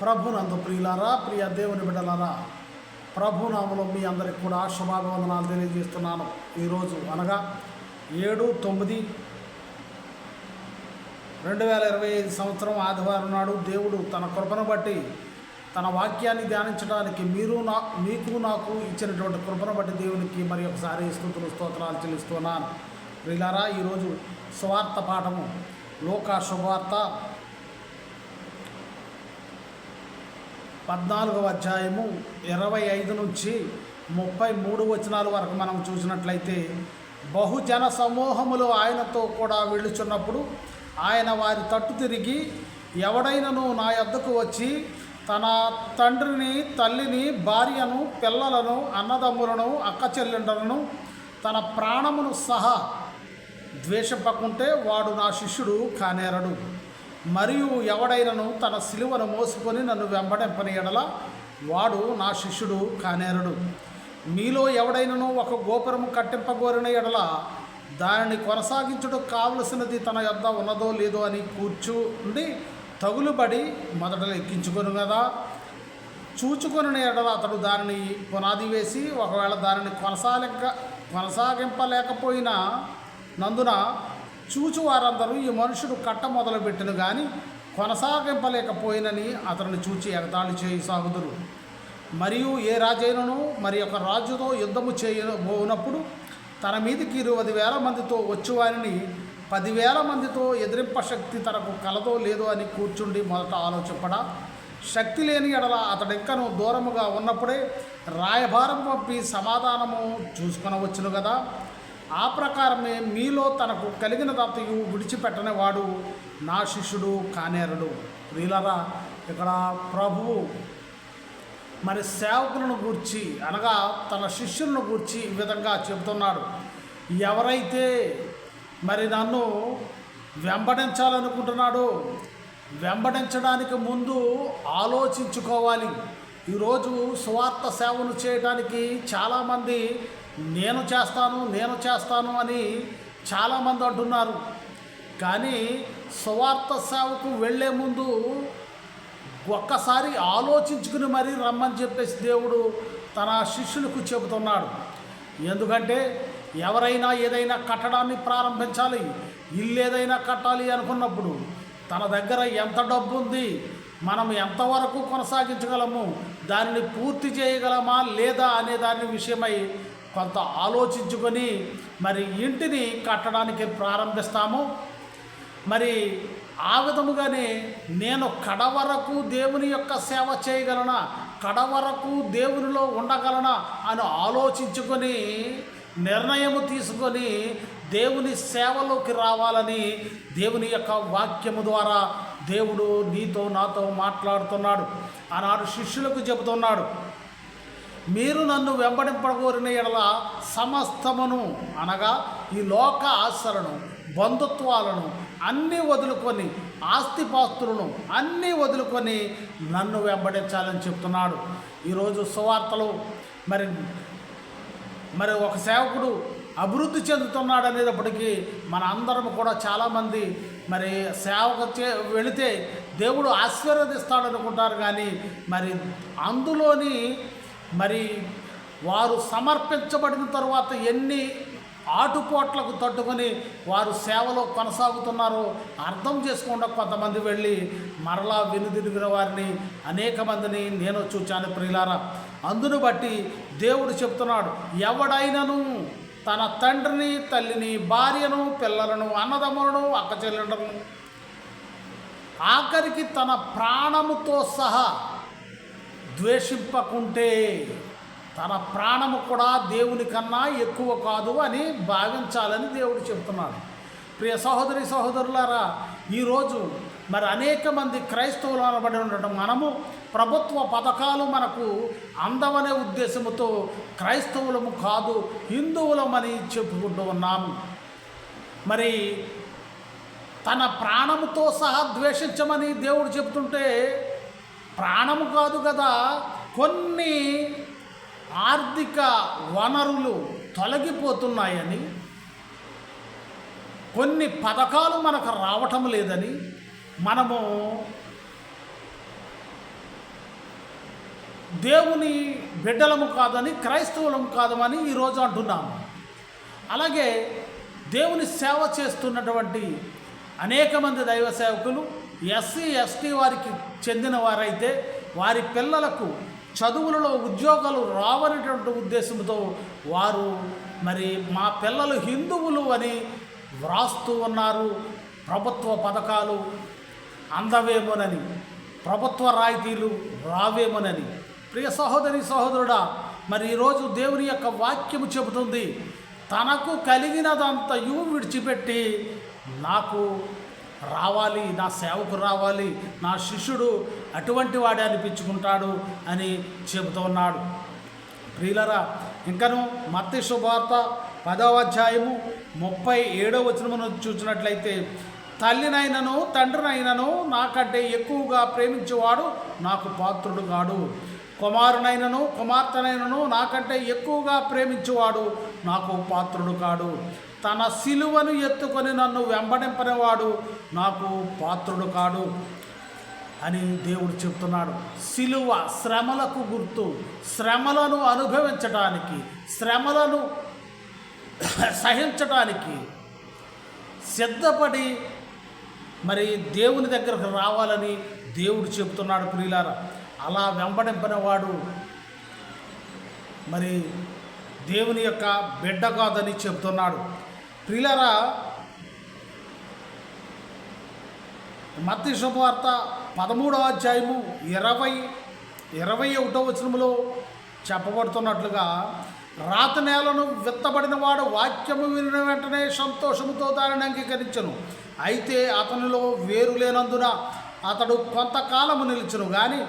ప్రభునందు ప్రియులారా ప్రియ దేవుని బిడ్డలారా ప్రభునామలో మీ అందరికి కూడా శుభాభివందనాలు తెలియజేస్తున్నాను. ఈరోజు అనగా ఏడు తొమ్మిది రెండు వేల ఇరవై ఐదు సంవత్సరం ఆదివారం నాడు దేవుడు తన కృపను బట్టి తన వాక్యాన్ని ధ్యానించడానికి మీరు నా మీకు నాకు ఇచ్చినటువంటి కృపను బట్టి దేవునికి మరి ఒకసారి స్థుతులు స్తోత్రాలు చెల్లిస్తున్నాను. ప్రియులారా ఈరోజు స్వార్థ పాఠము లోకా శుభవార్త పద్నాలుగవ అధ్యాయము ఇరవై ఐదు నుంచి ముప్పై మూడు వచనాల వరకు మనం చూసినట్లయితే బహుజన సమూహములు ఆయనతో కూడా వెళ్ళుచున్నప్పుడు ఆయన వారి తట్టు తిరిగి ఎవడైనను నా యొద్దకు వచ్చి తన తండ్రిని తల్లిని భార్యను పిల్లలను అన్నదమ్ములను అక్క చెల్లెండలను తన ప్రాణమును సహా ద్వేషపకుంటే వాడు నా శిష్యుడు కానేరడు. మరియు ఎవడైనను తన సిలువను మోసుకొని నన్ను వెంబడింపని ఎడల వాడు నా శిష్యుడు కానేరడు. మీలో ఎవడైనను ఒక గోపురము కట్టింపగోరిన ఎడల దానిని కొనసాగించుటకు కావలసినది తన యొద్ద ఉన్నదో లేదో అని కూర్చుండి తగులుబడి మొదట ఎక్కించుకొను కదా చూచుకొని ఎడల అతడు దానిని పునాది వేసి ఒకవేళ దానిని కొనసాగింక కొనసాగింపలేకపోయినా నందున చూచు వారందరూ ఈ మనుషుడు కట్ట మొదలుపెట్టిన కానీ కొనసాగింపలేకపోయినని అతను చూచి ఎగతాళి చేయి సాగుదురు. మరియు ఏ రాజైనను మరి యొక్క రాజుతో యుద్ధము చేయబోనప్పుడు తన మీదికి ఇరవై వేల మందితో వచ్చేవారిని పదివేల మందితో ఎదిరింప శక్తి తనకు కలదో లేదో అని కూర్చుండి మొదట ఆలోచింపడా. శక్తి లేని ఎడల అతడెక్కను దూరముగా ఉన్నప్పుడే రాయభారం పంపి సమాధానము చూసుకొనవచ్చును కదా ఆ ప్రకారమే మీలో తనకు కలిగిన దత్తయు విడిచిపెట్టని వాడు నా శిష్యుడు కానేరుడు. ప్రియులరా ఇక్కడ ప్రభువు మరి సేవకులను గూర్చి అనగా తన శిష్యులను గూర్చి ఈ విధంగా చెబుతున్నాడు. ఎవరైతే మరి నన్ను వెంబడించాలనుకుంటున్నాడో వెంబడించడానికి ముందు ఆలోచించుకోవాలి. ఈరోజు స్వార్థ సేవను చేయడానికి చాలామంది నేను చేస్తాను నేను చేస్తాను అని చాలామంది అంటున్నారు. కానీ స్వార్థ సేవకు వెళ్ళే ముందు ఒక్కసారి ఆలోచించుకుని మరీ రమ్మని చెప్పేసి దేవుడు తన శిష్యులకు చెబుతున్నాడు. ఎందుకంటే ఎవరైనా ఏదైనా కట్టడాన్ని ప్రారంభించాలి ఇల్లు ఏదైనా కట్టాలి అనుకున్నప్పుడు తన దగ్గర ఎంత డబ్బు ఉంది మనం ఎంతవరకు కొనసాగించగలము దానిని పూర్తి చేయగలమా లేదా అనే దాని విషయమై కొంత ఆలోచించుకొని మరి ఇంటిని కట్టడానికి ప్రారంభిస్తాము. మరి ఆ విధముగానే నేను కడవరకు దేవుని యొక్క సేవ చేయగలనా? కడవరకు దేవునిలో ఉండగలనా? అని ఆలోచించుకొని నిర్ణయము తీసుకొని దేవుని సేవలోకి రావాలని దేవుని యొక్క వాక్యము ద్వారా దేవుడు నీతో నాతో మాట్లాడుతున్నాడు. ఆనాడు శిష్యులకు చెబుతున్నాడు. మీరు నన్ను వెంబడింపగోరిన ఎడల సమస్తమును అనగా ఈ లోక ఆశలను బంధుత్వాలను అన్నీ వదులుకొని ఆస్తిపాస్తులను అన్నీ వదులుకొని నన్ను వెంబడించాలని చెప్తున్నాడు. ఈరోజు సువార్తలు మరి మరి ఒక సేవకుడు అభివృద్ధి చెందుతున్నాడు అనేటప్పటికీ మన అందరం కూడా చాలామంది మరి సేవకు చే వెళితే దేవుడు ఆశీర్వదిస్తాడు అనుకుంటారు కానీ మరి అందులోని మరి వారు సమర్పించబడిన తర్వాత ఎన్ని ఆటుపోట్లకు తట్టుకొని వారు సేవలో కొనసాగుతున్నారో అర్థం చేసుకుండా కొంతమంది వెళ్ళి మరలా వెనుదిరిగిన వారిని అనేక మందిని నేను చూచాను ప్రియులారా. అందును బట్టి దేవుడు చెప్తున్నాడు ఎవడైనను తన తండ్రిని తల్లిని భార్యను పిల్లలను అన్నదమ్ములను అక్క చెల్లెండలను ఆఖరికి తన ప్రాణముతో సహా ద్వేషింపకుంటే తన ప్రాణము కూడా దేవుని కన్నా ఎక్కువ కాదు అని భావించాలని దేవుడు చెబుతున్నాడు. ప్రియ సహోదరి సహోదరులారా ఈరోజు మరి అనేక మంది క్రైస్తవులు అనబడి ఉండటం మనము ప్రభుత్వ పథకాలు మనకు అందమనే ఉద్దేశముతో క్రైస్తవులము కాదు హిందువులమని చెప్పుకుంటూ ఉన్నాము మరి తన ప్రాణముతో సహా ద్వేషించమని దేవుడు చెప్తుంటే ప్రాణము కాదు కదా. కొన్ని ఆర్థిక వనరులు తొలగిపోతున్నాయని కొన్ని పథకాలు మనకు రావటం లేదని మనము దేవుని బిడ్డలము కాదని క్రైస్తవులము కాదమని ఈరోజు అంటున్నాము. అలాగే దేవుని సేవ చేస్తున్నటువంటి అనేక మంది దైవ సేవకులు ఎస్సీ ఎస్టీ వారికి చెందిన వారైతే వారి పిల్లలకు చదువులలో ఉద్యోగాలు రావనేటువంటి ఉద్దేశంతో వారు మరి మా పిల్లలు హిందువులు అని వ్రాస్తూ ఉన్నారు. ప్రభుత్వ పథకాలు అందవేమోనని ప్రభుత్వ రాయితీలు రావేమోనని. ప్రియ సహోదరి సహోదరుడా మరి ఈరోజు దేవుని యొక్క వాక్యము చెబుతుంది తనకు కలిగినదంతయు విడిచిపెట్టి నాకు రావాలి నా సేవకు రావాలి నా శిష్యుడు అటువంటి వాడే అనిపించుకుంటాడు అని చెబుతున్నాడు ప్రియులరా ఇంకను మత్తి శుభార్త పదవ అధ్యాయము ముప్పై ఏడవ వచనమును చూసినట్లయితే తల్లినైనను తండ్రినైనను నాకంటే ఎక్కువగా ప్రేమించేవాడు నాకు పాత్రుడు కాడు కుమారునైనను కుమార్తెనైనను నాకంటే ఎక్కువగా ప్రేమించేవాడు నాకు పాత్రుడు కాడు తన సిలువను ఎత్తుకొని నన్ను వెంబడింపనేవాడు నాకు పాత్రుడు కాడు అని దేవుడు చెప్తున్నాడు. సిలువ శ్రమలకు గుర్తు. శ్రమలను అనుభవించటానికి శ్రమలను సహించటానికి సిద్ధపడి మరి దేవుని దగ్గరకు రావాలని దేవుడు చెబుతున్నాడు ప్రియులార. అలా వెంబడింపనేవాడు మరి దేవుని యొక్క బిడ్డ కాదని చెబుతున్నాడు ప్రియులారా మత్తి శుభవార్త పదమూడవ అధ్యాయము ఇరవై ఇరవై ఒకటో వచనములో చెప్పబడుతున్నట్లుగా రాత నేలను విత్తబడిన వాడు వాక్యము వినిన వెంటనే సంతోషముతో దానిని అంగీకరించను. అయితే అతనిలో వేరు లేనందున అతడు కొంతకాలము నిలుచును కానీ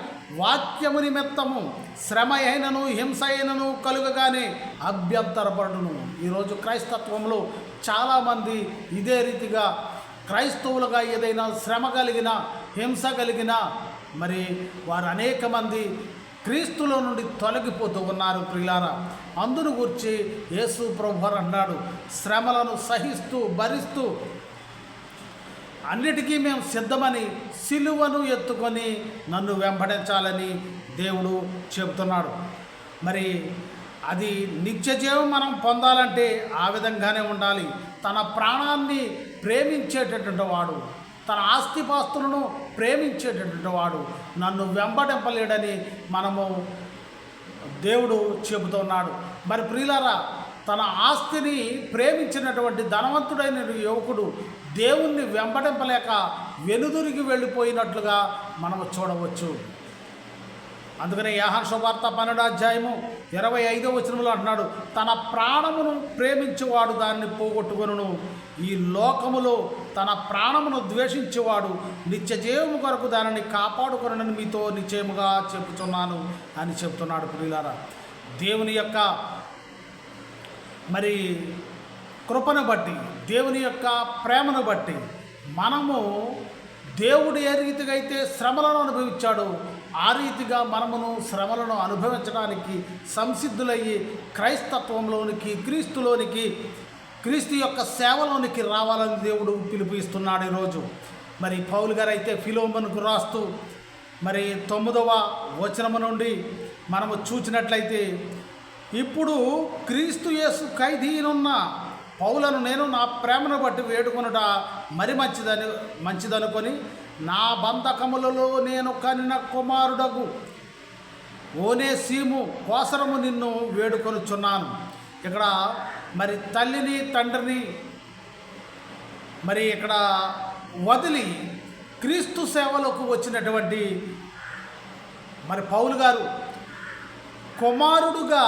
వాక్యము నిమిత్తము శ్రమ అయినను హింస అయినను కలుగగానే అభ్యంతరపడును. ఈరోజు క్రైస్తత్వంలో చాలామంది ఇదే రీతిగా క్రైస్తవులుగా ఏదైనా శ్రమ కలిగిన హింస కలిగిన మరి వారు అనేక మంది క్రీస్తులో నుండి తొలగిపోతూ ఉన్నారు ప్రియులారా. అందును గురించి యేసు ప్రభువారు అన్నాడు శ్రమలను సహిస్తూ భరిస్తూ అన్నిటికీ మేము సిద్ధమని సిలువను ఎత్తుకొని నన్ను వెంబడించాలని దేవుడు చెబుతున్నాడు. మరి అది నిత్యజీవం మనం పొందాలంటే ఆ విధంగానే ఉండాలి. తన ప్రాణాన్ని ప్రేమించేటటువంటి వాడు తన ఆస్తిపాస్తులను ప్రేమించేటటువంటి వాడు నన్ను వెంబడింపలేడని మనము దేవుడు చెబుతున్నాడు. మరి ప్రియులారా తన ఆస్తిని ప్రేమించినటువంటి ధనవంతుడైన యువకుడు దేవుణ్ణి వెంబడింపలేక వెనుదురికి వెళ్ళిపోయినట్లుగా మనము చూడవచ్చు. అందుకనే యాహన్ శుభార్త పన్నెండు అధ్యాయము ఇరవై ఐదో వచనంలో అంటున్నాడు తన ప్రాణమును ప్రేమించేవాడు దాన్ని పోగొట్టుకొనును. ఈ లోకములో తన ప్రాణమును ద్వేషించేవాడు నిత్య జీవము కొరకు దానిని కాపాడుకొనని మీతో నిశ్చయముగా చెబుతున్నాను అని చెప్తున్నాడు ప్రియులారా. దేవుని యొక్క మరి కృపను బట్టి దేవుని యొక్క ప్రేమను బట్టి మనము దేవుడు ఏ రీతిగా అయితే శ్రమలను అనుభవించాడో ఆ రీతిగా మనమును శ్రమలను అనుభవించడానికి సంసిద్ధులయ్యి క్రైస్తత్వంలోనికి క్రీస్తులోనికి క్రీస్తు యొక్క సేవలోనికి రావాలని దేవుడు పిలుపుస్తున్నాడు ఈరోజు. మరి పౌలు గారు అయితే ఫిలోమన్కు రాస్తూ మరి తొమ్మిదవ వచనము నుండి మనము చూచినట్లయితే ఇప్పుడు క్రీస్తు యేసు ఖైదీనున్న పౌలను నేను నా ప్రేమను బట్టి వేడుకొనుట మరి మంచిదని మంచిదనుకొని నా బంధకములలో నేను కనిన కుమారుడగు ఓనే సీము కోసరము నిన్ను వేడుకొనుచున్నాను. ఇక్కడ మరి తల్లిని తండ్రిని మరి ఇక్కడ వదిలి క్రీస్తు సేవలోకి వచ్చినటువంటి మరి పౌలు గారు కుమారుడుగా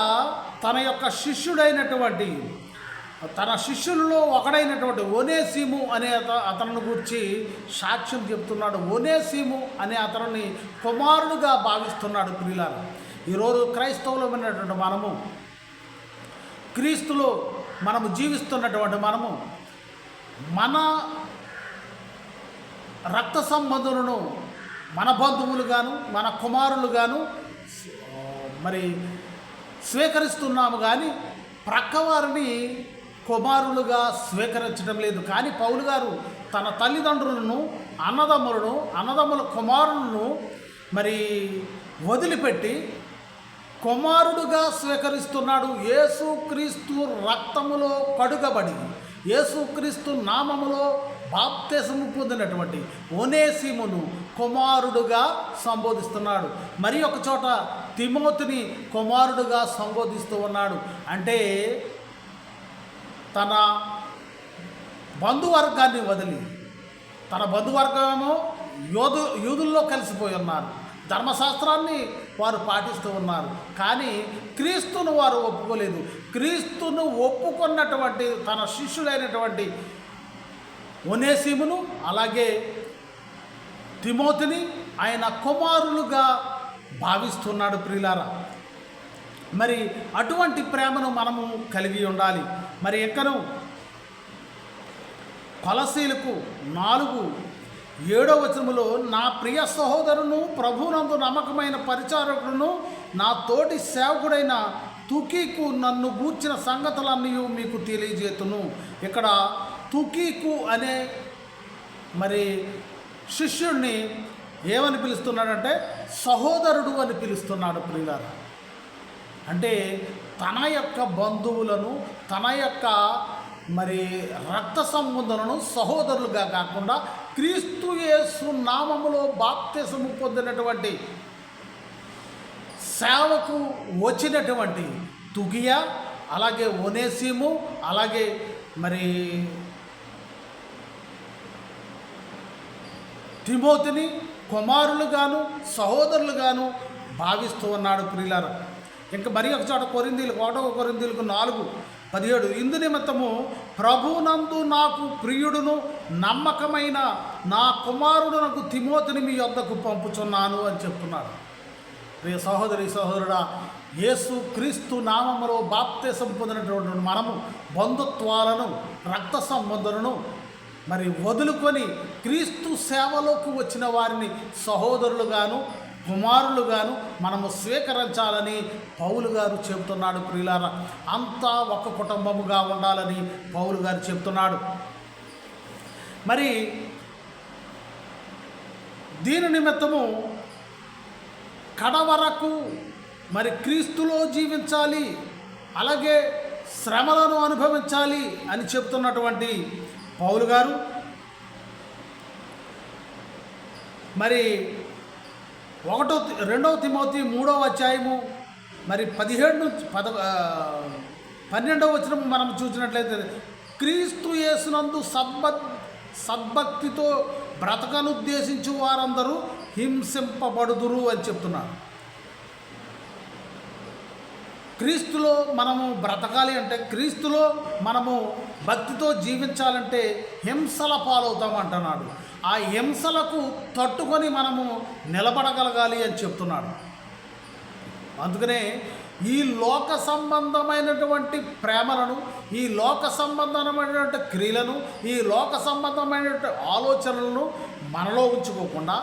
తన యొక్క శిష్యుడైనటువంటి తన శిష్యులలో ఒకడైనటువంటి ఓనేసీము అనే అత అతను గురించి సాక్ష్యం చెప్తున్నాడు. ఓనేసీము అనే అతనిని కుమారుడుగా భావిస్తున్నాడు ప్రియులారు ఈరోజు క్రైస్తవులమైనటువంటి మనము క్రీస్తులో మనము జీవిస్తున్నటువంటి మనము మన రక్త సంబంధులను మన బంధువులుగాను మన కుమారులుగాను మరి స్వీకరిస్తున్నాము కానీ ప్రక్కవారిని కుమారులుగా స్వీకరించడం లేదు. కానీ పౌలు గారు తన తల్లిదండ్రులను అన్నదమ్ములను అన్నదమ్ముల కుమారులను మరి వదిలిపెట్టి కుమారుడుగా స్వీకరిస్తున్నాడు. యేసుక్రీస్తు రక్తములో కడుగబడి యేసుక్రీస్తు నామములో బాప్తేసము పొందినటువంటి ఒనేసిమును కుమారుడుగా సంబోధిస్తున్నాడు. మరి ఒక చోట తిమోతిని కుమారుడుగా సంబోధిస్తూ ఉన్నాడు. అంటే తన బంధువర్గాన్ని వదిలి తన బంధువర్గమేమో యోధు యూదుల్లో కలిసిపోయి ఉన్నారు. ధర్మశాస్త్రాన్ని వారు పాటిస్తూ ఉన్నారు. కానీ క్రీస్తును వారు ఒప్పుకోలేదు. క్రీస్తును ఒప్పుకున్నటువంటి తన శిష్యుడైనటువంటి ఒనేసిమును అలాగే తిమోతిని ఆయన కుమారులుగా భావిస్తున్నాడు ప్రియులారా. మరి అటువంటి ప్రేమను మనము కలిగి ఉండాలి. మరి ఎక్కను కొలసీలకు నాలుగు ఏడో వచనములో నా ప్రియ సహోదరును ప్రభునందు నమ్మకమైన పరిచారకుడును నా తోటి సేవకుడైన తుకీకు నన్ను గూర్చిన సంగతులన్నీ మీకు తెలియజేతును. ఇక్కడ తుకీకు అనే మరి శిష్యుణ్ణి ఏమని పిలుస్తున్నాడంటే సహోదరుడు అని పిలుస్తున్నాడు ప్రియులారా. అంటే తన యొక్క బంధువులను తన యొక్క మరి రక్త సంబంధులను సహోదరులుగా కాకుండా క్రీస్తు యేసు నామములో బాప్తిసము పొందినటువంటి సేవకు వచ్చినటువంటి తుగియా అలాగే ఒనేసిము అలాగే మరి తిమోతిని కుమారులుగాను సహోదరులుగాను భావిస్తూ ఉన్నాడు ప్రియులారా. ఇంకా మరి ఒక చోట కొరిందీలకు ఒకటో కొరిందీలకు నాలుగు పదిహేడు. ఇందు నిమిత్తము ప్రభునందు నాకు ప్రియుడును నమ్మకమైన నా కుమారుడునకు తిమోతిని మీ యొద్దకు పంపుచున్నాను అని చెప్తున్నాడు ప్రియ సహోదరి సహోదరుడా యేసు క్రీస్తు నామములో బాప్తేశం పొందినటువంటి మనము బంధుత్వాలను రక్త సంబంధులను మరి వదులుకొని క్రీస్తు సేవలోకి వచ్చిన వారిని సహోదరులుగాను కుమారులుగాను మనము స్వీకరించాలని పౌలు గారు చెబుతున్నాడు ప్రియులార. అంతా ఒక కుటుంబముగా ఉండాలని పౌలు గారు చెబుతున్నాడు. మరి దీని నిమిత్తము కడవరకు మరి క్రీస్తులో జీవించాలి అలాగే శ్రమలను అనుభవించాలి అని చెప్తున్నటువంటి పౌలు గారు. మరి ఒకటో రెండవ తిమోతి మూడవ అధ్యాయము మరి పదిహేడు నుంచి పద పన్నెండవ వచ్చిన మనం చూసినట్లయితే క్రీస్తు యేసునందు సద్భ సద్భక్తితో బ్రతకనుద్దేశించు వారందరూ హింసింపబడుదురు అని చెప్తున్నారు. క్రీస్తులో మనము బ్రతకాలి అంటే క్రీస్తులో మనము భక్తితో జీవించాలంటే హింసల పాలవుతాం అంటున్నాడు. ఆ హింసలకు తట్టుకొని మనము నిలబడగలగాలి అని చెప్తున్నాడు. అందుకనే ఈ లోక సంబంధమైనటువంటి ప్రేమలను ఈ లోక సంబంధమైనటువంటి క్రియలను ఈ లోక సంబంధమైనటువంటి ఆలోచనలను మనలో ఉంచుకోకుండా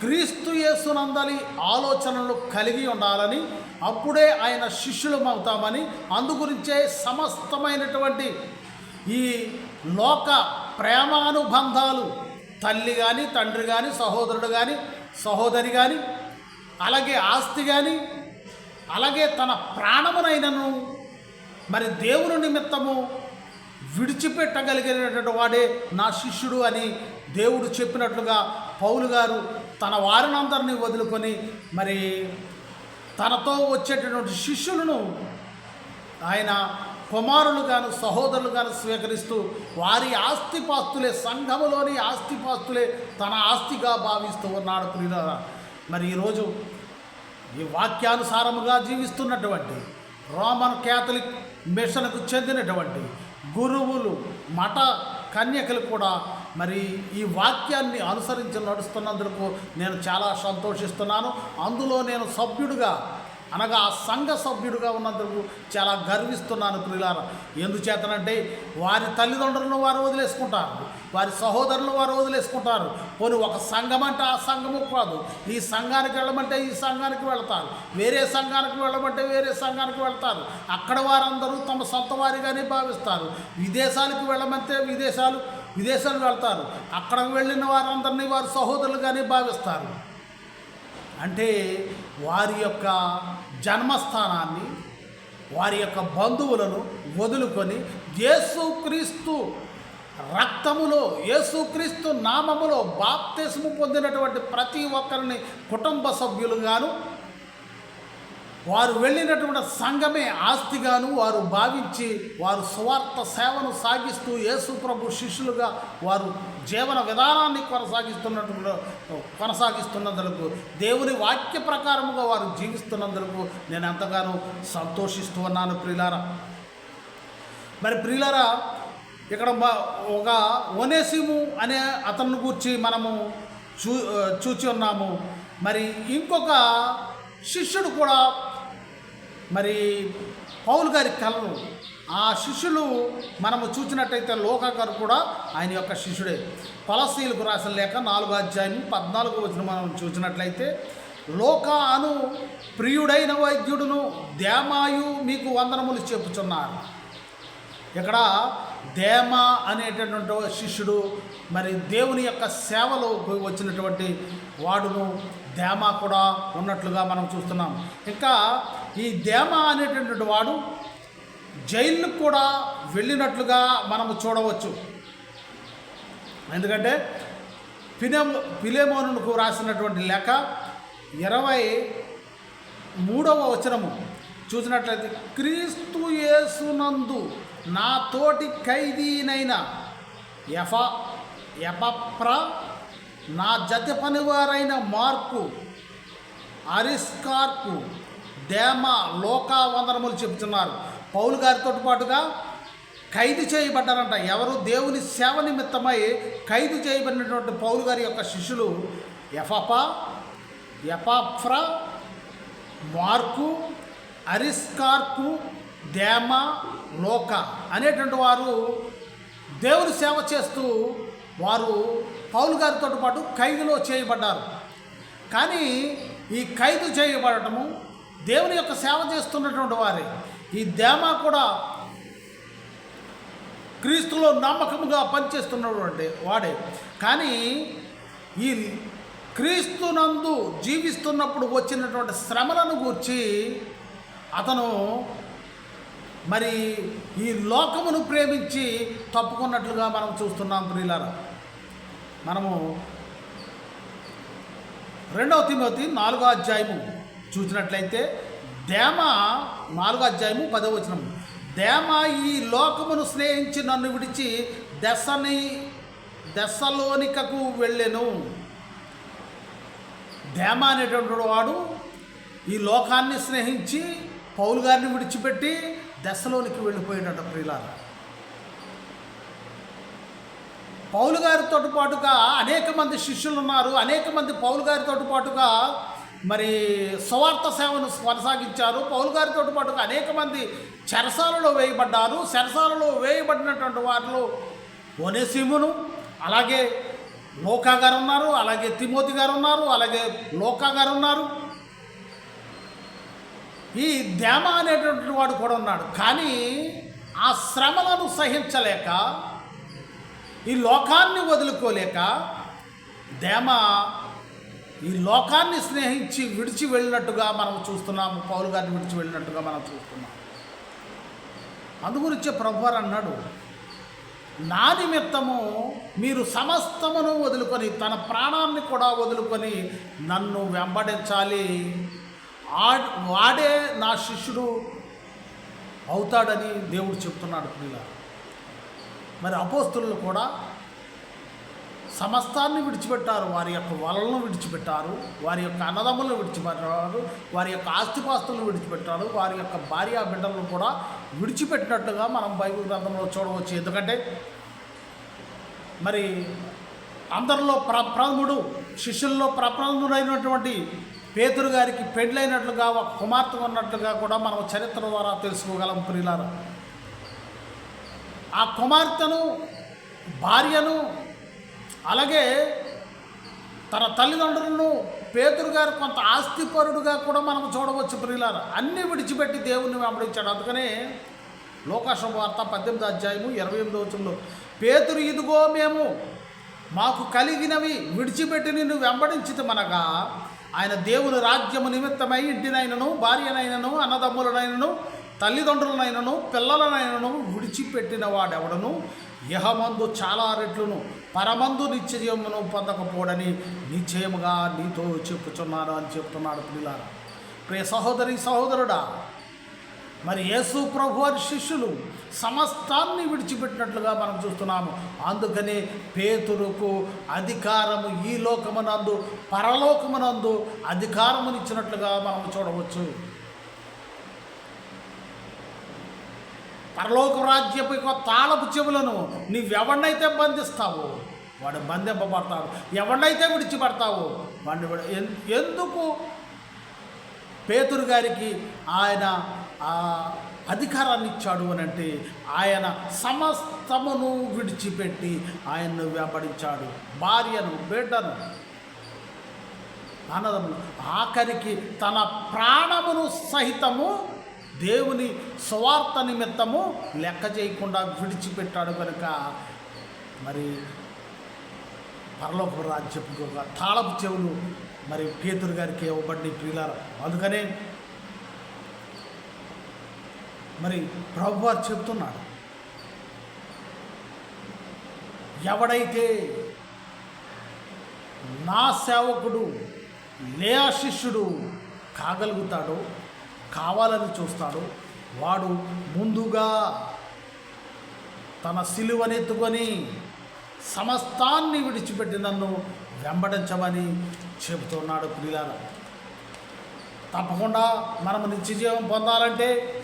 క్రీస్తు యేసునందలి ఆలోచనలు కలిగి ఉండాలని అప్పుడే ఆయన శిష్యులం అవుతామని అందుగురించే సమస్తమైనటువంటి ఈ లోక ప్రేమానుబంధాలు తల్లి కానీ తండ్రి కానీ సహోదరుడు కానీ సహోదరి కానీ అలాగే ఆస్తి కానీ అలాగే తన ప్రాణమునైనను మరి దేవుని నిమిత్తము విడిచిపెట్టగలిగినటువంటి వాడే నా శిష్యుడు అని దేవుడు చెప్పినట్లుగా పౌలు గారు తన వారినందరినీ వదులుకొని మరి తనతో వచ్చేటటువంటి శిష్యులను ఆయన కుమారులుగాను సహోదరులుగాను స్వీకరిస్తూ వారి ఆస్తిపాస్తులే సంఘములోని ఆస్తిపాస్తులే తన ఆస్తిగా భావిస్తూ ఉన్నాడు ప్రియుల మరి ఈరోజు ఈ వాక్యానుసారముగా జీవిస్తున్నటువంటి రోమన్ క్యాథలిక్ మిషన్కు చెందినటువంటి గురువులు మఠ కన్యకలు కూడా మరి ఈ వాక్యాన్ని అనుసరించి నడుస్తున్నందుకు నేను చాలా సంతోషిస్తున్నాను. అందులో నేను సభ్యుడిగా అనగా ఆ సంఘ సభ్యుడిగా ఉన్నందుకు చాలా గర్విస్తున్నాను ప్రియులారా. ఎందుచేతనంటే వారి తల్లిదండ్రులను వారు వదిలేసుకుంటారు వారి సహోదరులు వారు వదిలేసుకుంటారు. పోనీ ఒక సంఘం అంటే ఆ సంఘము కాదు. ఈ సంఘానికి వెళ్ళమంటే ఈ సంఘానికి వెళతారు. వేరే సంఘానికి వెళ్ళమంటే వేరే సంఘానికి వెళ్తారు. అక్కడ వారందరూ తమ సొంత వారిగానే భావిస్తారు. విదేశాలకు వెళ్ళమంటే విదేశాలు విదేశాలు వెళ్తారు. అక్కడ వెళ్ళిన వారందరినీ వారు సహోదరులుగానే భావిస్తారు అంటే వారి యొక్క జన్మస్థానాన్ని వారి యొక్క బంధువులను వదులుకొని యేసుక్రీస్తు రక్తములో యేసుక్రీస్తు నామములో బాప్తిస్ము పొందినటువంటి ప్రతి ఒక్కరిని కుటుంబ సభ్యులుగాను వారు వెళ్ళినటువంటి సంఘమే ఆస్తిగాను వారు భావించి వారు స్వార్థ సేవను సాగిస్తూ యేసుప్రభు శిష్యులుగా వారు జీవన విధానాన్ని కొనసాగిస్తున్నట్టు కొనసాగిస్తున్నందుకు దేవుని వాక్య ప్రకారముగా వారు జీవిస్తున్నందుకు నేను ఎంతగానో సంతోషిస్తూ ఉన్నాను ప్రియులారా. మరి ప్రియులారా ఇక్కడ ఒక ఒనేసిము అనే అతన్ని గురించి మనము చూ చూచి ఉన్నాము. మరి ఇంకొక శిష్యుడు కూడా మరి పౌలు గారి కళలు ఆ శిష్యులు మనము చూసినట్టయితే లోక గారు కూడా ఆయన యొక్క శిష్యుడే. పలసీలకు రాసిన లేక నాలుగు అధ్యాయం పద్నాలుగు వచ్చిన మనం చూసినట్లయితే లోక అను ప్రియుడైన వైద్యుడును దేమాయు మీకు వందనములు చెప్పుచున్నారు ఇక్కడ దేమ అనేటటువంటి శిష్యుడు మరి దేవుని యొక్క సేవలో వచ్చినటువంటి వాడును దేమ కూడా ఉన్నట్లుగా మనం చూస్తున్నాం. ఇంకా ఈ దేమ అనేటటువంటి వాడు జైలుకు కూడా వెళ్ళినట్లుగా మనము చూడవచ్చు. ఎందుకంటే పిలెం పిలేమోనుకు రాసినటువంటి లేఖ ఇరవై మూడవ వచనము చూసినట్లయితే క్రీస్తు యేసునందు నా తోటి ఖైదీనైన ఎఫ ఎపప్ర నా జత పనివారైన మార్కు అరిస్కార్కు దేమ లోకా వందనములు చెబుతున్నారు. పౌలు గారితో పాటుగా ఖైదు చేయబడ్డారంట. ఎవరు? దేవుని సేవ నిమిత్తమై ఖైదు చేయబడినటువంటి పౌలు గారి యొక్క శిష్యులు ఎఫపా ఎపాఫ్రా మార్కు అరిస్కార్కు దేమ లోక అనేటువంటి వారు దేవుని సేవ చేస్తూ వారు పౌలు గారితో పాటు ఖైదులో చేయబడ్డారు. కానీ ఈ ఖైదు చేయబడటము దేవుని యొక్క సేవ చేస్తున్నటువంటి వారే ఈ దేమ కూడా క్రీస్తులో నమ్మకముగా పనిచేస్తున్నటువంటి వాడే. కానీ ఈ క్రీస్తునందు జీవిస్తున్నప్పుడు వచ్చినటువంటి శ్రమలను గూర్చి అతను మరి ఈ లోకమును ప్రేమించి తప్పుకున్నట్లుగా మనం చూస్తున్నాం ప్రియులారా. మనము రెండవ తిమోతి నాలుగో అధ్యాయము చూసినట్లయితే దేమ నాలుగో అధ్యాయము పదవ వచనం దేమ ఈ లోకమును స్నేహించి నన్ను విడిచి దశని దశలోనికకు వెళ్ళెను. దేమ అనేటువంటి వాడు ఈ లోకాన్ని స్నేహించి పౌలు గారిని విడిచిపెట్టి దశలోనికి వెళ్ళిపోయినట్టు ప్రియులారా. పౌలు గారితో పాటుగా అనేక మంది శిష్యులు ఉన్నారు అనేక మంది పౌలు గారితో పాటుగా మరి స్వార్థ సేవను కొనసాగించారు. పౌలు గారితో పాటుగా అనేక మంది చెరసాలలో వేయబడ్డారు. చెరసాలలో వేయబడినటువంటి వారిలో ఒనేసిమును అలాగే లోకా గారు ఉన్నారు అలాగే తిమోతి గారు ఉన్నారు అలాగే లోకా గారు ఉన్నారు. ఈ దేమ అనేటటువంటి వాడు కూడా ఉన్నాడు. కానీ ఆ శ్రమలను సహించలేక ఈ లోకాన్ని వదులుకోలేక దేమ ఈ లోకాన్ని స్నేహించి విడిచి వెళ్ళినట్టుగా మనం చూస్తున్నాము. పౌలు గారిని విడిచి వెళ్ళినట్టుగా మనం చూస్తున్నాం అందుగురించే ప్రభువారు అన్నాడు నా నిమిత్తము మీరు సమస్తమును వదులుకొని తన ప్రాణాన్ని కూడా వదులుకొని నన్ను వెంబడించాలి. ఆ- వాడే నా శిష్యుడు అవుతాడని దేవుడు చెప్తున్నాడు పిల్ల మరి అపోస్తులు కూడా సమస్తాన్ని విడిచిపెట్టారు. వారి యొక్క వలలను విడిచిపెట్టారు. వారి యొక్క అన్నదమ్ములను విడిచిపెట్టారు. వారి యొక్క ఆస్తిపాస్తులను విడిచిపెట్టారు. వారి యొక్క భార్య బిడ్డలను కూడా విడిచిపెట్టినట్టుగా మనం బైబిల్ గ్రంథంలో చూడవచ్చు. ఎందుకంటే మరి అందరిలో ప్రప్రథముడు శిష్యుల్లో ప్రప్రథముడైనటువంటి పేతురు గారికి పెళ్ళైనట్లుగా ఒక కుమార్తె ఉన్నట్లుగా కూడా మనం చరిత్ర ద్వారా తెలుసుకోగలం ప్రియులారా. ఆ కుమార్తెను భార్యను అలాగే తన తల్లిదండ్రులను పేతురు గారు కొంత ఆస్తిపరుడుగా కూడా మనం చూడవచ్చు ప్రియులారా. అన్నీ విడిచిపెట్టి దేవుణ్ణి వెంబడించాడు. అందుకనే లోకాశం వార్త పద్దెనిమిది అధ్యాయము ఇరవై ఎనిమిది వచ్చంలో పేతురు ఇదిగో మేము మాకు కలిగినవి విడిచిపెట్టి నిన్ను వెంబడించితమనగా ఆయన దేవుని రాజ్యము నిమిత్తమై ఇంటినైనను భార్యనైనను అన్నదమ్ములనైనను తల్లిదండ్రులనైనను పిల్లలనైనను విడిచిపెట్టిన వాడెవడను? ఇహమందు చాలా రెట్లును పరమందు నిశ్చయమును పొందకపోడని నిశ్చయముగా నీతో చెప్పుచున్నాను అని చెప్తున్నాడు పిల్లారా ప్రియ సహోదరి సహోదరుడా మరి యేసు ప్రభు వారి శిష్యులు సమస్తాన్ని విడిచిపెట్టినట్లుగా మనం చూస్తున్నాము. అందుకని పేతురుకు అధికారము ఈ లోకమునందు పరలోకమునందు అధికారమునిచ్చినట్లుగా మనం చూడవచ్చు. పరలోక రాజ్యపు తాళపు చెవులను నీవెవడినైతే బంధిస్తావు వాడు బంధింపబడతాడు. ఎవరినైతే విడిచిపెడతావు వాడిని ఎందుకు? పేతురు గారికి ఆయన ఆ అధికారాన్ని ఇచ్చాడు అని అంటే ఆయన సమస్తమును విడిచిపెట్టి ఆయన్ను వెంబడించాడు. భార్యను బిడ్డను. అన్నదమ్ములు ఆఖరికి తన ప్రాణమును సహితము దేవుని స్వార్థ నిమిత్తము లెక్క చేయకుండా విడిచిపెట్టాడు కనుక మరి పరలోక రాజ్యపు తాళపు చెవులు మరి పేతురు గారికి ఇవ్వబడి ప్రియులారు. అందుకనే మరి ప్రభువారు చెప్తున్నాడు ఎవడైతే నా సేవకుడు లేయా శిష్యుడు కాగలుగుతాడో కావాలని చూస్తాడు. వాడు ముందుగా తన సిలువనెత్తుకొని సమస్తాన్ని విడిచిపెట్టి నన్ను వెంబడించమని చెబుతున్నాడు ప్రియులారా. తప్పకుండా మనం నిత్యజీవం పొందాలంటే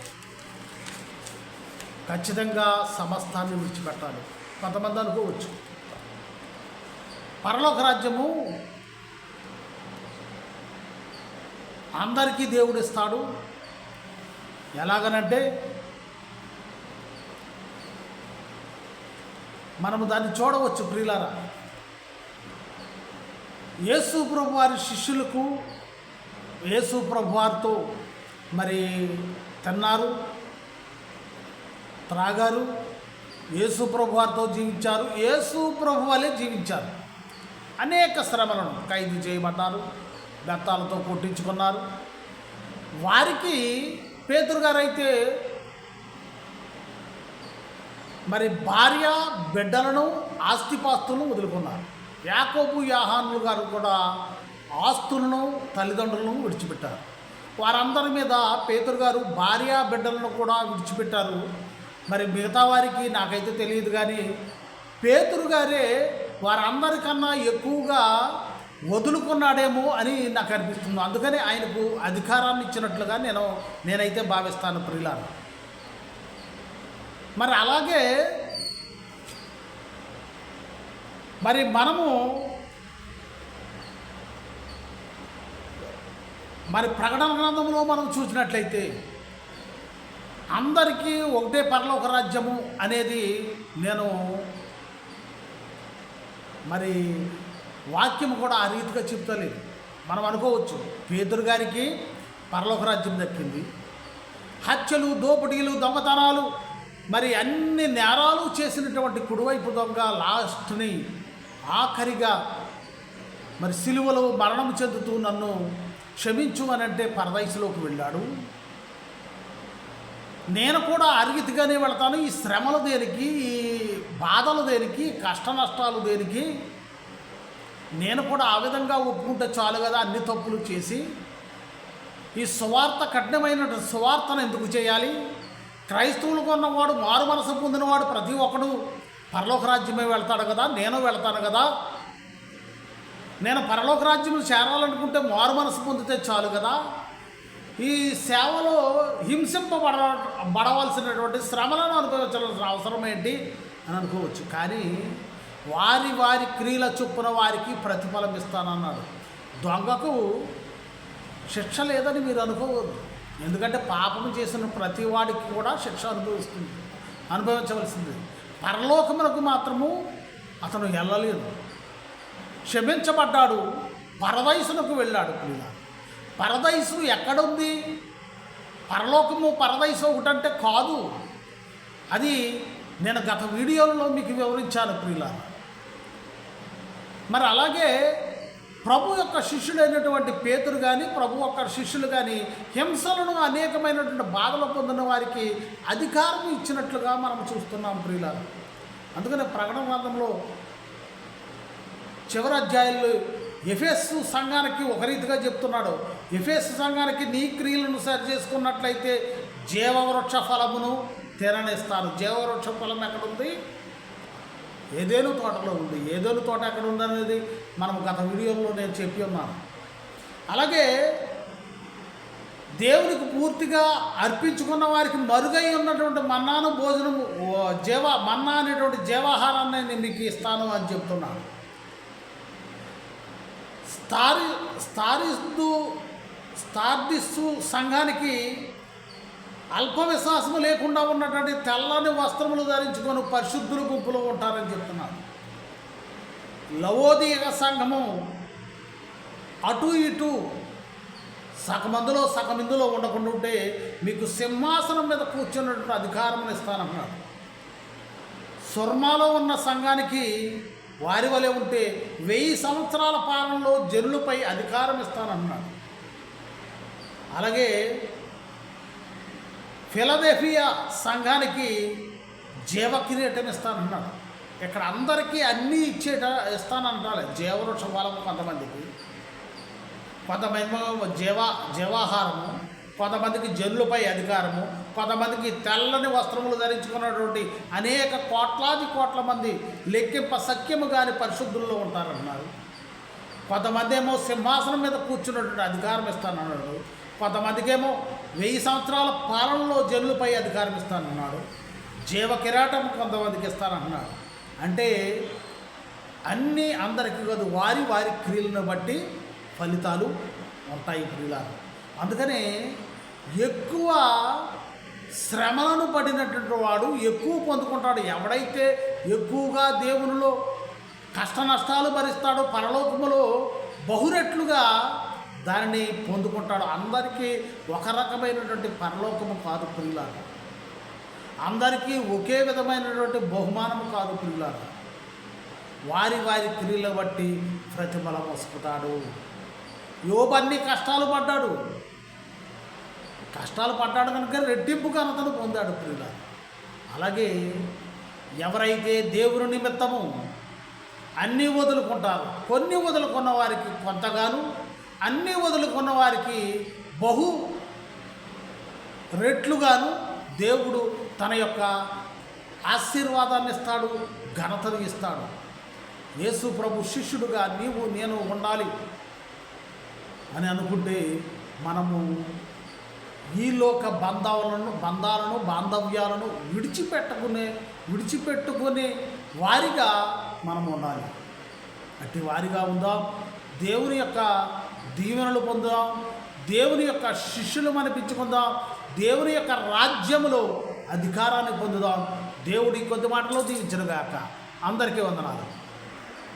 ఖచ్చితంగా సమస్తాన్ని విడిచిపెట్టాలి. కొంతమంది అనుకోవచ్చు. పరలోక రాజ్యము అందరికీ దేవుడు ఇస్తాడు. ఎలాగనంటే మనము దాన్ని చూడవచ్చు ప్రియులారా. యేసు ప్రభు వారి శిష్యులకు యేసు ప్రభు వారితో మరి తిన్నారు త్రాగారు యేసు ప్రభు వారితో జీవించారు యేసు ప్రభు వలె జీవించారు. అనేక శ్రమలను ఖైదు చేయబడ్డారు బెత్తాలతో కొట్టించుకున్నారు. వారికి పేతురు గారు అయితే మరి భార్య బిడ్డలను ఆస్తిపాస్తులను వదులుకున్నారు. యాకోబు యాహానులు గారు కూడా ఆస్తులను తల్లిదండ్రులను విడిచిపెట్టారు. వారందరి మీద పేతురు గారు భార్య బిడ్డలను కూడా విడిచిపెట్టారు. మరి మిగతా వారికి నాకైతే తెలియదు కానీ పేతురు గారే వారందరికన్నా ఎక్కువగా వదులుకున్నాడేమో అని నాకు అనిపిస్తుంది. అందుకని ఆయనకు అధికారాన్ని ఇచ్చినట్లుగా నేను నేనైతే భావిస్తాను ప్రియులారు. మరి అలాగే మరి మనము మరి ప్రకటన గ్రంథంలో మనం చూసినట్లయితే అందరికీ ఒకటే పరలోక రాజ్యము అనేది నేను మరి వాక్యం కూడా ఆ రీతిగా చెప్తలేదు మనం అనుకోవచ్చు పేదరు గారికి పరలోక రాజ్యం దక్కింది. హత్యలు దోపిడీలు దొంగతనాలు మరి అన్ని నేరాలు చేసినటువంటి కుడివైపు దొంగ లాస్ట్ని ఆఖరిగా మరి సిలువలో మరణం చెందుతూ నన్ను క్షమించు అని అంటే పరదైసులోకి వెళ్ళాడు. నేను కూడా అరిగితిగానే వెళ్తాను. ఈ శ్రమలు దేనికి? ఈ బాధలు దేనికి? కష్ట నష్టాలు దేనికి? నేను కూడా ఆ విధంగా ఒప్పుకుంటే చాలు కదా అన్ని తప్పులు చేసి. ఈ సువార్త కఠినమైన సువార్తను ఎందుకు చేయాలి? క్రైస్తవులు కొన్నవాడు మారు మనసు పొందినవాడు ప్రతి ఒక్కడు పరలోక రాజ్యమే వెళ్తాడు కదా నేను వెళ్తాను కదా. నేను పరలోక రాజ్యం చేరాలనుకుంటే మారు మనసు పొందితే చాలు కదా. ఈ సేవలో హింసింపబడ బడవలసినటువంటి శ్రమలను అనుభవించాల్సిన అవసరం ఏంటి? అని అనుకోవచ్చు. కానీ వారి వారి క్రియల చొప్పున వారికి ప్రతిఫలం ఇస్తానన్నాడు. దొంగకు శిక్ష లేదని మీరు అనుకోవద్దు. ఎందుకంటే పాపం చేసిన ప్రతి వాడికి కూడా శిక్ష అనుభవిస్తుంది. అనుభవించవలసింది. పరలోకమునకు మాత్రము అతను వెళ్ళలేదు క్షమించబడ్డాడు. పరదైసునకు వెళ్ళాడు క్రీడ. పరదైసు ఎక్కడుంది? పరలోకము పరదైసు ఒకటంటే కాదు. అది నేను గత వీడియోలో మీకు వివరించాను ప్రియులారా మరి అలాగే ప్రభు యొక్క శిష్యుడైనటువంటి పేతురు కానీ ప్రభు యొక్క శిష్యులు కానీ హింసలను అనేకమైనటువంటి బాధలు పొందిన వారికి అధికారం ఇచ్చినట్లుగా మనం చూస్తున్నాం ప్రియులారు. అందుకనే ప్రకటన గ్రంథంలో చివరి అధ్యాయులు ఎఫెస్ సంఘానికి ఒక రీతిగా చెప్తున్నాడు. ఎఫెస్ సంఘానికి నీ క్రియలను సరి చేసుకున్నట్లయితే జీవవృక్ష ఫలమును తిననిస్తారు జీవవృక్ష ఫలం ఎక్కడుంది ఏదేను తోటలో ఉంది ఏదేను తోట ఎక్కడ ఉందనేది మనం గత వీడియోలో నేను చెప్పి ఉన్నాను అలాగే దేవునికి పూర్తిగా అర్పించుకున్న వారికి మరుగై ఉన్నటువంటి మన్నాను భోజనము ఓ జీవ మన్నా అనేటువంటి జీవాహారాన్ని నేను మీకు ఇస్తాను అని చెప్తున్నాను స్థారి స్థారిస్తూ స్థార్థిస్తూ సంఘానికి అల్ప విశ్వాసము లేకుండా ఉన్నటువంటి తెల్లని వస్త్రములు ధరించుకొని పరిశుద్ధులు గుంపులో ఉంటారని చెప్తున్నారు. లవోదీయ సంఘము అటు ఇటు సగమందులో సగమిందులో ఉండకుండా ఉంటే మీకు సింహాసనం మీద కూర్చున్నటువంటి అధికారం ఇస్తానన్నాడు సుర్మాలో ఉన్న సంఘానికి వారి వలె ఉంటే వెయ్యి సంవత్సరాల పాలనలో జనులపై అధికారం ఇస్తానన్నాడు అలాగే ఫిలదెఫియా సంఘానికి జీవ కిరీటం ఇస్తానన్నాడు. ఇక్కడ అందరికీ అన్నీ ఇచ్చేట ఇస్తానంటారు జీవవృక్ష ఫలం కొంతమందికి. కొంతమంది జీవ జీవాహారము. కొంతమందికి జల్లుపై అధికారము. కొంతమందికి తెల్లని వస్త్రములు ధరించుకున్నటువంటి అనేక కోట్లాది కోట్ల మంది లెక్కింప సఖ్యము కాని పరిశుద్ధుల్లో ఉంటారన్నారు కొంతమంది ఏమో సింహాసనం మీద కూర్చున్నటువంటి అధికారం ఇస్తానన్నాడు. కొంతమందికేమో వెయ్యి సంవత్సరాల పాలనలో జనులపై అధికారం ఇస్తానన్నాడు. జీవ కిరాటం కొంతమందికి ఇస్తానంటున్నాడు అంటే అన్నీ అందరికీ కాదు వారి వారి క్రియలను బట్టి ఫలితాలు ఉంటాయి క్రియలు అందుకనే ఎక్కువ శ్రమలను పడినటువంటి వాడు ఎక్కువ పొందుకుంటాడు. ఎవడైతే ఎక్కువగా దేవునిలో కష్ట నష్టాలు భరిస్తాడో పరలోకములో బహురెట్లుగా దానిని పొందుకుంటాడు. అందరికీ ఒక రకమైనటువంటి పరలోకము కాదు ప్రియులారా. అందరికీ ఒకే విధమైనటువంటి బహుమానము కాదు పిల్లలు వారి వారి క్రియలు బట్టి ప్రతిఫలం వసుకుతాడు. యోబు అన్ని కష్టాలు పడ్డాడు. కష్టాలు పడ్డాడు కనుక రెట్టింపు ఘనతను పొందాడు ప్రియుల అలాగే ఎవరైతే దేవుని నిమిత్తము అన్నీ వదులుకుంటారు కొన్ని వదులుకున్న వారికి కొంతగాను అన్నీ వదులుకున్న వారికి బహు రెట్లుగాను దేవుడు తన యొక్క ఆశీర్వాదాన్ని ఇస్తాడు ఘనతను ఇస్తాడు. యేసు ప్రభు శిష్యుడుగా నీవు నేను ఉండాలి అని అనుకుంటే మనము ఈ లోక బంధాలను బంధాలను బాంధవ్యాలను విడిచిపెట్టుకునే విడిచిపెట్టుకునే వారిగా మనం ఉండాలి. అట్టి వారిగా ఉందాం. దేవుని యొక్క దీవెనలు పొందుదాం. దేవుని యొక్క శిష్యులు అనిపించుకుందాం దేవుని యొక్క రాజ్యములో అధికారాన్ని పొందుదాం. దేవుడి కొద్ది మాటలో దీవించనుగాక. అందరికీ వందనాలు.